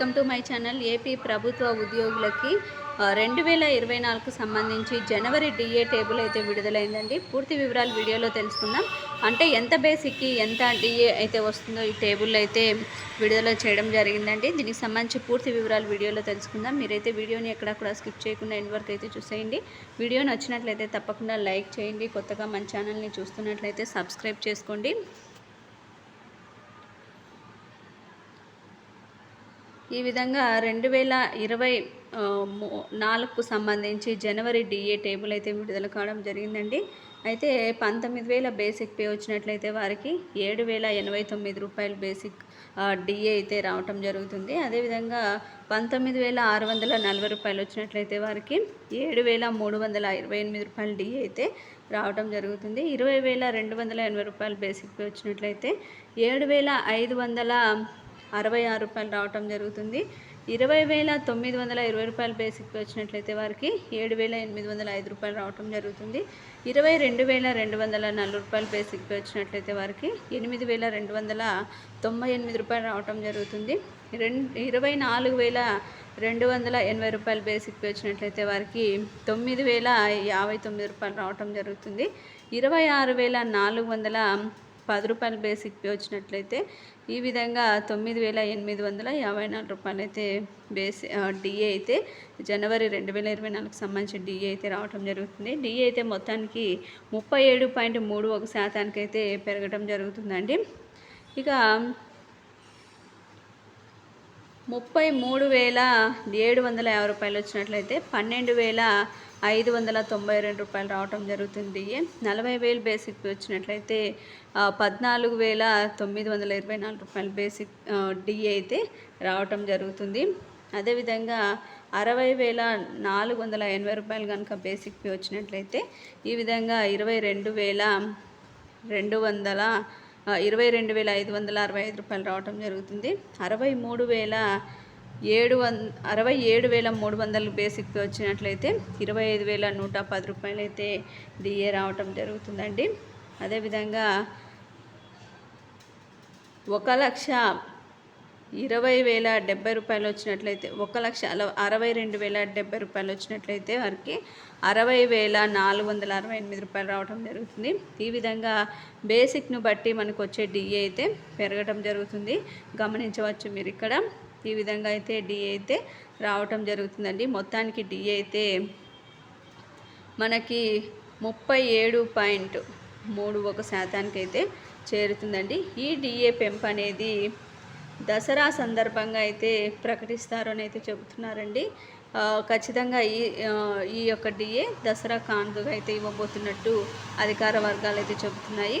Welcome to my channel A P ప్రభుత్వ ఉద్యోగులకి రెండు వేల ఇరవై నాలుగుకు సంబంధించి జనవరి డిఏ టేబుల్ అయితే విడుదలైందండి. పూర్తి వివరాలు వీడియోలో తెలుసుకుందాం. అంటే ఎంత బేసిక్కి ఎంత డిఏ అయితే వస్తుందో ఈ టేబుల్ అయితే విడుదల చేయడం జరిగిందండి. దీనికి సంబంధించి పూర్తి వివరాలు వీడియోలో తెలుసుకుందాం. మీరైతే వీడియోని ఎక్కడ కూడా స్కిప్ చేయకుండా ఎండ్ వరకు అయితే చూసేయండి. వీడియో నచ్చినట్లయితే తప్పకుండా లైక్ చేయండి. కొత్తగా మన ఛానల్ని చూస్తున్నట్లయితే సబ్స్క్రైబ్ చేసుకోండి. ఈ విధంగా రెండు వేల ఇరవై నాలుగుకు సంబంధించి జనవరి డిఏ టేబుల్ అయితే విడుదల కావడం జరిగిందండి. అయితే పంతొమ్మిది వేల బేసిక్ పే వచ్చినట్లయితే వారికి ఏడు వేల ఎనభై తొమ్మిది రూపాయలు బేసిక్ డిఏ అయితే రావటం జరుగుతుంది. అదేవిధంగా పంతొమ్మిది వేల ఆరు వందల నలభై రూపాయలు వచ్చినట్లయితే వారికి ఏడు వేల మూడు వందల ఇరవై ఎనిమిది రూపాయలు డిఏ అయితే రావటం జరుగుతుంది. ఇరవై వేల రెండు వందల ఎనభై రూపాయలు బేసిక్ పే వచ్చినట్లయితే ఏడు వేల ఐదు వందల అరవై ఆరు రూపాయలు రావటం జరుగుతుంది. ఇరవై వేల తొమ్మిది వందల ఇరవై రూపాయలు బేసిక్కి వచ్చినట్లయితే వారికి ఏడు వేల ఎనిమిది వందల ఐదు రూపాయలు రావటం జరుగుతుంది. ఇరవై రెండు వేల రెండు వందల నలభై రూపాయలు బేసిక్కి వచ్చినట్లయితే వారికి ఎనిమిది వేల రెండు వందల తొంభై ఎనిమిది రూపాయలు రావటం జరుగుతుంది. రెండు ఇరవై నాలుగు వేల రెండు వందల ఎనభై రూపాయలు బేసిక్కి వచ్చినట్లయితే వారికి తొమ్మిది వేల యాభై తొమ్మిది రూపాయలు రావటం జరుగుతుంది. ఇరవై ఆరు వేల నాలుగు వందల పది రూపాయలు బేసిక్ పే వచ్చినట్లయితే ఈ విధంగా తొమ్మిది వేల ఎనిమిది వందల యాభై నాలుగు రూపాయలు అయితే బేసి డిఏ అయితే జనవరి రెండు వేల ఇరవై నాలుగు సంబంధించిన డిఏ అయితే రావటం జరుగుతుంది. డిఏ అయితే మొత్తానికి ముప్పై ఏడు పాయింట్ మూడు ఒక శాతానికి అయితే పెరగడం జరుగుతుందండి. ఇక ముప్పై మూడు వేల ఏడు వందల యాభై రూపాయలు వచ్చినట్లయితే పన్నెండు వేల ఐదు వందల తొంభై రెండు రూపాయలు రావటం జరుగుతుంది. నలభై వేలు బేసిక్ వచ్చినట్లయితే పద్నాలుగు వేల తొమ్మిది వందల ఇరవై నాలుగు రూపాయలు బేసిక్ డిఏ అయితే రావటం జరుగుతుంది. అదేవిధంగా అరవై వేల నాలుగు వందల ఎనభై రూపాయలు కనుక బేసిక్ పే వచ్చినట్లయితే ఈ విధంగా ఇరవై రెండు వేల రెండు వందల ఇరవై రెండు వేల ఐదు వందల అరవై ఐదు రూపాయలు రావటం జరుగుతుంది. అరవై మూడు వేల ఏడు వం అరవై ఏడు వేల మూడు వందలు బేసిక్ వచ్చినట్లయితే ఇరవై ఐదు వేల నూట పది రూపాయలు అయితే డిఏ రావటం జరుగుతుందండి. అదేవిధంగా ఒక లక్ష ఇరవై వేల డెబ్బై రూపాయలు వచ్చినట్లయితే ఒక లక్ష అరవై రెండు వేల డెబ్బై రూపాయలు వచ్చినట్లయితే వారికి అరవై వేల నాలుగు వందల అరవై ఎనిమిది రూపాయలు రావడం జరుగుతుంది. ఈ విధంగా బేసిక్ను బట్టి మనకు వచ్చే డిఏ అయితే పెరగడం జరుగుతుంది. గమనించవచ్చు మీరు ఇక్కడ ఈ విధంగా అయితే డిఏ అయితే రావటం జరుగుతుందండి. మొత్తానికి డిఏ అయితే మనకి ముప్పై ఏడు పాయింట్ మూడు ఒక శాతానికి అయితే చేరుతుందండి. ఈ డిఏ పెంపు అనేది దసరా సందర్భంగా అయితే ప్రకటిస్తారు అని అయితే చెబుతున్నారండి. ఖచ్చితంగా ఈ ఈ యొక్క డిఏ దసరా కానుకగా అయితే ఇవ్వబోతున్నట్టు అధికార వర్గాలు అయితే చెబుతున్నాయి.